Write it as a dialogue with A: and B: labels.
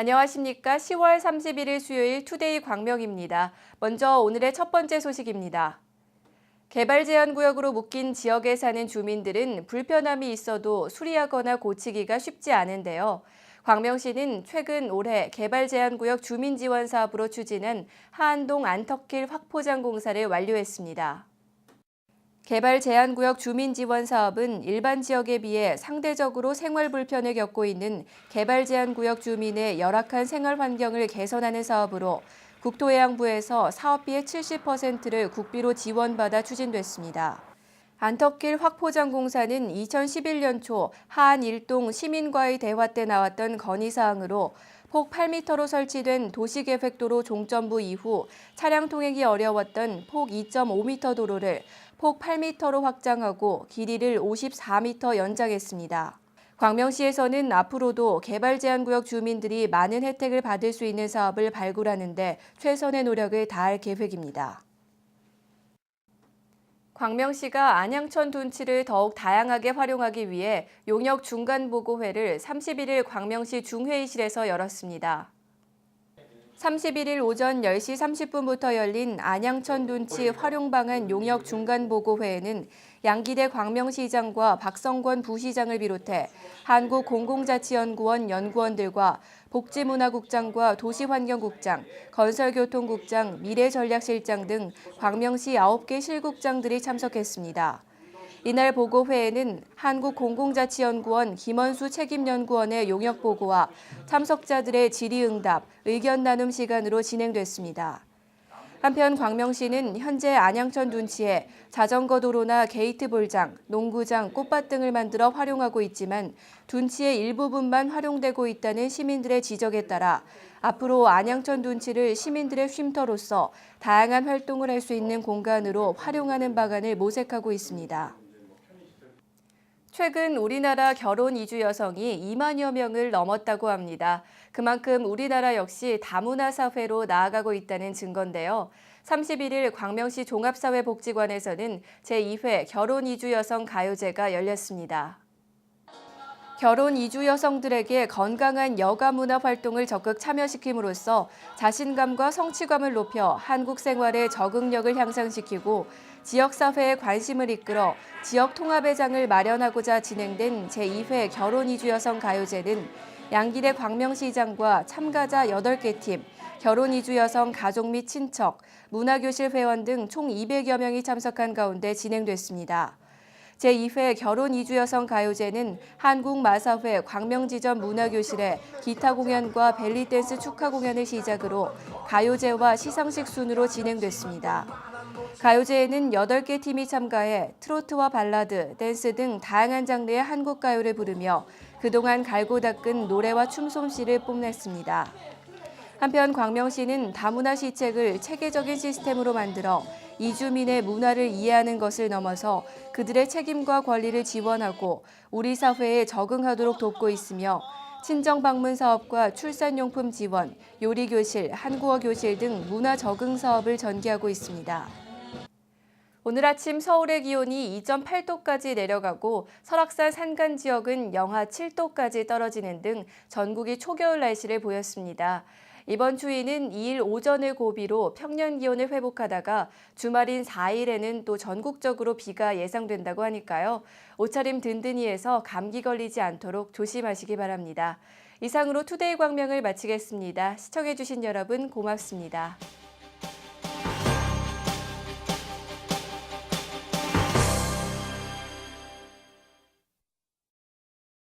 A: 안녕하십니까. 10월 31일 수요일 투데이 광명입니다. 먼저 오늘의 첫 번째 소식입니다. 개발 제한 구역으로 묶인 지역에 사는 주민들은 불편함이 있어도 수리하거나 고치기가 쉽지 않은데요. 광명시는 최근 올해 개발 제한 구역 주민 지원 사업으로 추진한 하안동 안터길 확포장 공사를 완료했습니다. 개발 제한 구역 주민 지원 사업은 일반 지역에 비해 상대적으로 생활 불편을 겪고 있는 개발 제한 구역 주민의 열악한 생활 환경을 개선하는 사업으로 국토해양부에서 사업비의 70%를 국비로 지원받아 추진됐습니다. 안터길 확포장 공사는 2011년 초 하안 일동 시민과의 대화 때 나왔던 건의사항으로 폭 8m로 설치된 도시계획도로 종점부 이후 차량 통행이 어려웠던 폭 2.5m 도로를 폭 8m로 확장하고 길이를 54m 연장했습니다. 광명시에서는 앞으로도 개발 제한 구역 주민들이 많은 혜택을 받을 수 있는 사업을 발굴하는 데 최선의 노력을 다할 계획입니다. 광명시가 안양천 둔치를 더욱 다양하게 활용하기 위해 용역 중간보고회를 31일 광명시 중회의실에서 열었습니다. 31일 오전 10시 30분부터 열린 안양천 둔치 활용 방안 용역 중간 보고회에는 양기대 광명시장과 박성권 부시장을 비롯해 한국공공자치연구원 연구원들과 복지문화국장과 도시환경국장, 건설교통국장, 미래전략실장 등 광명시 9개 실국장들이 참석했습니다. 이날 보고회에는 한국공공자치연구원 김원수 책임연구원의 용역 보고와 참석자들의 질의응답, 의견 나눔 시간으로 진행됐습니다. 한편 광명시는 현재 안양천 둔치에 자전거 도로나 게이트 볼장, 농구장, 꽃밭 등을 만들어 활용하고 있지만 둔치의 일부분만 활용되고 있다는 시민들의 지적에 따라 앞으로 안양천 둔치를 시민들의 쉼터로서 다양한 활동을 할 수 있는 공간으로 활용하는 방안을 모색하고 있습니다. 최근 우리나라 결혼 이주 여성이 2만여 명을 넘었다고 합니다. 그만큼 우리나라 역시 다문화 사회로 나아가고 있다는 증거인데요. 31일 광명시 종합사회복지관에서는 제2회 결혼 이주 여성 가요제가 열렸습니다. 결혼 이주 여성들에게 건강한 여가 문화 활동을 적극 참여시킴으로써 자신감과 성취감을 높여 한국 생활의 적응력을 향상시키고 지역 사회의 관심을 이끌어 지역 통합의 장을 마련하고자 진행된 제2회 결혼 이주 여성 가요제는 양기대 광명시장과 참가자 8개 팀, 결혼 이주 여성 가족 및 친척, 문화교실 회원 등 총 200여 명이 참석한 가운데 진행됐습니다. 제2회 결혼 이주 여성 가요제는 한국마사회 광명지점 문화교실에 기타 공연과 벨리댄스 축하 공연을 시작으로 가요제와 시상식 순으로 진행됐습니다. 가요제에는 8개 팀이 참가해 트로트와 발라드, 댄스 등 다양한 장르의 한국 가요를 부르며 그동안 갈고 닦은 노래와 춤 솜씨를 뽐냈습니다. 한편 광명시는 다문화 시책을 체계적인 시스템으로 만들어 이주민의 문화를 이해하는 것을 넘어서 그들의 책임과 권리를 지원하고 우리 사회에 적응하도록 돕고 있으며 친정 방문 사업과 출산용품 지원, 요리 교실, 한국어 교실 등 문화 적응 사업을 전개하고 있습니다. 오늘 아침 서울의 기온이 2.8도까지 내려가고 설악산 산간 지역은 영하 7도까지 떨어지는 등 전국이 초겨울 날씨를 보였습니다. 이번 추위는 2일 오전을 고비로 평년 기온을 회복하다가 주말인 4일에는 또 전국적으로 비가 예상된다고 하니까요. 옷차림 든든히 해서 감기 걸리지 않도록 조심하시기 바랍니다. 이상으로 투데이 광명을 마치겠습니다. 시청해주신 여러분 고맙습니다.